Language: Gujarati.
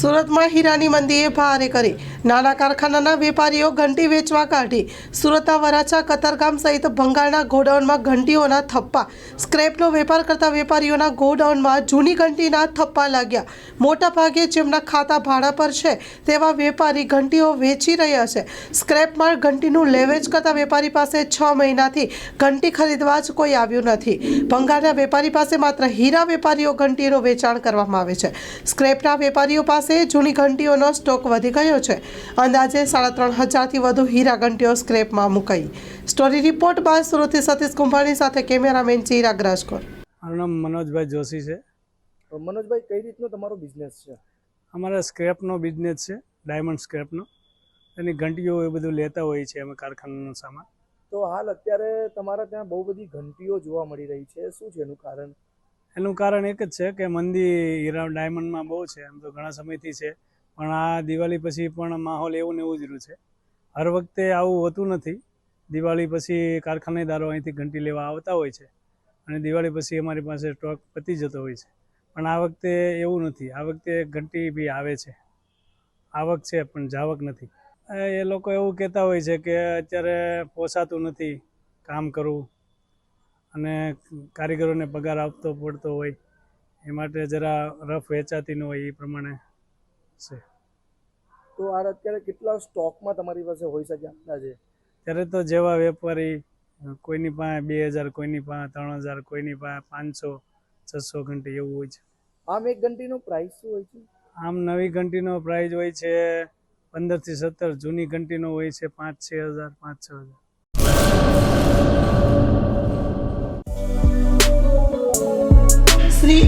સુરતમાં હીરાની મંદીએ ભારે કરી. નાના કારખાનાના વેપારીઓ ઘંટી વેચવા કાઢી. સુરતના વરાછા કતારગામ સહિત બંગાળના ગોડાઉનમાં ઘંટીઓના થપ્પા. સ્ક્રેપનો વેપાર કરતા વેપારીઓના ગોડાઉનમાં જૂની ઘંટીના થપ્પા લાગ્યા. મોટા ભાગે જેમના ખાતા ભાડા પર છે, તેવા વેપારી ઘંટીઓ વેચી રહ્યા છે. સ્ક્રેપમાં ઘંટીનું લેવેચ કરતા વેપારી પાસે છ મહિનાથી ઘંટી ખરીદવા જ કોઈ આવ્યું નથી. બંગાળના વેપારી પાસે માત્ર હીરા વેપારીઓ ઘંટીનું વેચાણ કરવામાં આવે છે. સ્ક્રેપના વેપારીઓ પાસે જૂની ઘંટીઓનો સ્ટોક વધી ગયો છે. અંદાજે સાડા ત્રણ હજારથી વધુ હીરા ઘંટીઓ સ્ક્રેપમાં મુકાઈ. સ્ટોરી રિપોર્ટ બાદ સુરતથી સતીશ કુંભાણી સાથે કેમેરામેન ચિરાગ રાજકોટ. મારું નામ મનોજભાઈ જોશી છે. તો મનોજભાઈ કઈ રીતનો તમારો બિઝનેસ છે? અમારા સ્ક્રેપનો બિઝનેસ છે ડાયમંડ સ્ક્રેપનો એની ઘંટીઓ એ બધું લેતા હોઈએ છીએ અમે કારખાનાનો સામાન. તો હાલ અત્યારે તમારા ત્યાં બહુ બધી ઘંટીઓ જોવા મળી રહી છે. શું છે એનું કારણ? એનું કારણ એક જ છે કે મંદી હીરા ડાયમંડમાં બહુ છે, એમ તો ઘણા સમયથી છે. પણ આ દિવાળી પછી પણ માહોલ એવું ને એવું જ રહ્યું છે. હર વખતે આવું હોતું નથી. દિવાળી પછી કારખાનેદારો અહીંથી ઘંટી લેવા આવતા હોય છે અને દિવાળી પછી અમારી પાસે સ્ટોક પતી જતો હોય છે. પણ આ વખતે એવું નથી. આ વખતે ઘંટી બી આવે છે. આવક છે, પણ જાવક નથી. એ એ લોકો એવું કહેતા હોય છે કે અત્યારે પોસાતું નથી કામ કરવું. અને કારીગરોને પગાર આપતો પડતો હોય એ માટે જરા રફ વેચાતી ન હોય એ પ્રમાણે છે. તો આ અત્યારે કેટલા સ્ટોકમાં તમારી પાસે હોઈ શકે અંદાજે ત્યારે તો જેવા વેપારી કોઈની પાસે બે હજાર કોઈની પાસે ત્રણ હજાર કોઈની પાસે પાંચસો છસો ઘંટી એવું હોય છે. આમ એક ઘંટીનો પ્રાઇસ શું હોય છે? આમ નવી ઘંટીનો પ્રાઇસ હોય છે પંદરથી સત્તર જૂની ઘંટીનો હોય છે પાંચ છ હજાર પાંચ છ હજાર.